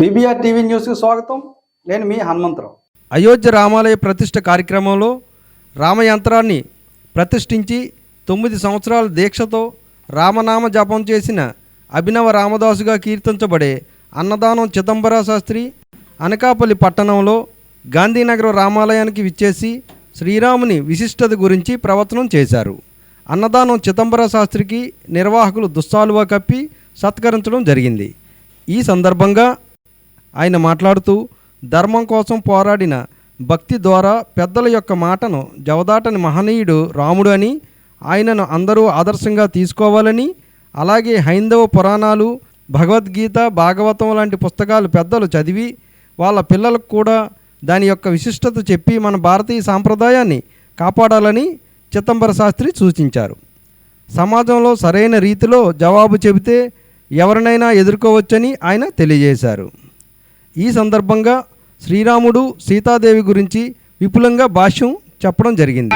BBR TV న్యూస్కి స్వాగతం. నేను మీ హనుమంతరావు. అయోధ్య రామాలయ ప్రతిష్ట కార్యక్రమంలో రామయంత్రాన్ని ప్రతిష్ఠించి తొమ్మిది సంవత్సరాల దీక్షతో రామనామ జపం చేసిన అభినవ రామదాసుగా కీర్తించబడే అన్నదానం చిదంబర శాస్త్రి అనకాపల్లి పట్టణంలో గాంధీనగర్ రామాలయానికి విచ్చేసి శ్రీరాముని విశిష్టత గురించి ప్రవచనం చేశారు. అన్నదానం చిదంబర శాస్త్రికి నిర్వాహకులు దుస్సాలువా కప్పి సత్కరించడం జరిగింది. ఈ సందర్భంగా ఆయన మాట్లాడుతూ ధర్మం కోసం పోరాడిన భక్తి ద్వారా పెద్దల యొక్క మాటను జవదాటని మహనీయుడు రాముడు అని ఆయనను అందరూ ఆదర్శంగా తీసుకోవాలని అలాగే హైందవ పురాణాలు భగవద్గీత భాగవతం లాంటి పుస్తకాలు పెద్దలు చదివి వాళ్ళ పిల్లలకు కూడా దాని యొక్క విశిష్టత చెప్పి మన భారతీయ సాంప్రదాయాన్ని కాపాడాలని చిదంబర శాస్త్రి సూచించారు. సమాజంలో సరైన రీతిలో జవాబు చెబితే ఎవరినైనా ఎదుర్కోవచ్చని ఆయన తెలియజేశారు. ఈ సందర్భంగా శ్రీరాముడు సీతాదేవి గురించి విపులంగా భాష్యం చెప్పడం జరిగింది.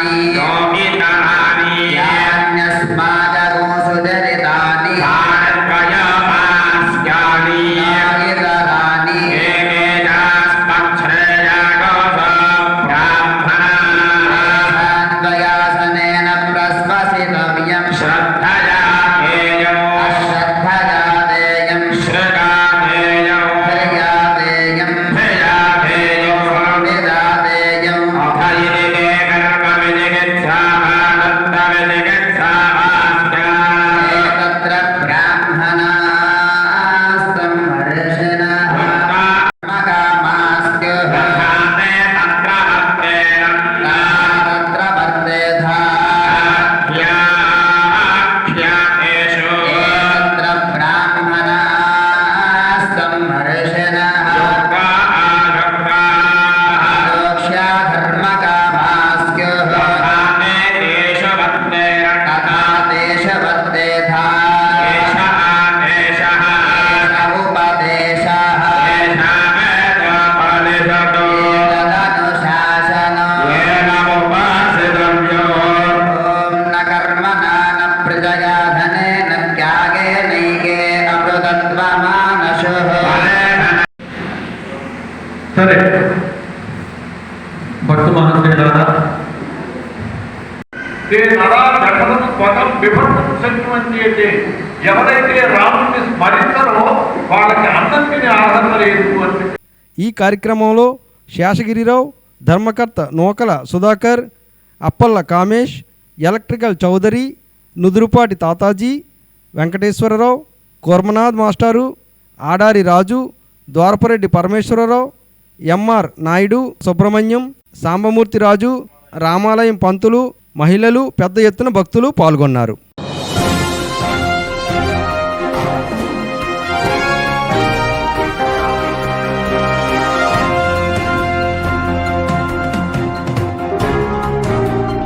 Ami, Ami, Ami, Ami, సరే. భక్తు శక్తివంతి అంటే ఎవరైతే రాముడిని స్మరించరో వాళ్ళకి అన్నం తినే అర్హత లేదు అని ఈ కార్యక్రమంలో శేషగిరిరావు ధర్మకర్త నూకల సుధాకర్ అప్పల్ల కామేష్ ఎలక్ట్రికల్ చౌదరి నుదురుపాటి తాతాజీ వెంకటేశ్వరరావు కూర్మనాథ్ మాస్టారు ఆడారి రాజు ద్వారపరెడ్డి పరమేశ్వరరావు ఎంఆర్ నాయుడు సుబ్రహ్మణ్యం సాంబమూర్తి రాజు రామాలయం పంతులు మహిళలు పెద్ద ఎత్తున భక్తులు పాల్గొన్నారు.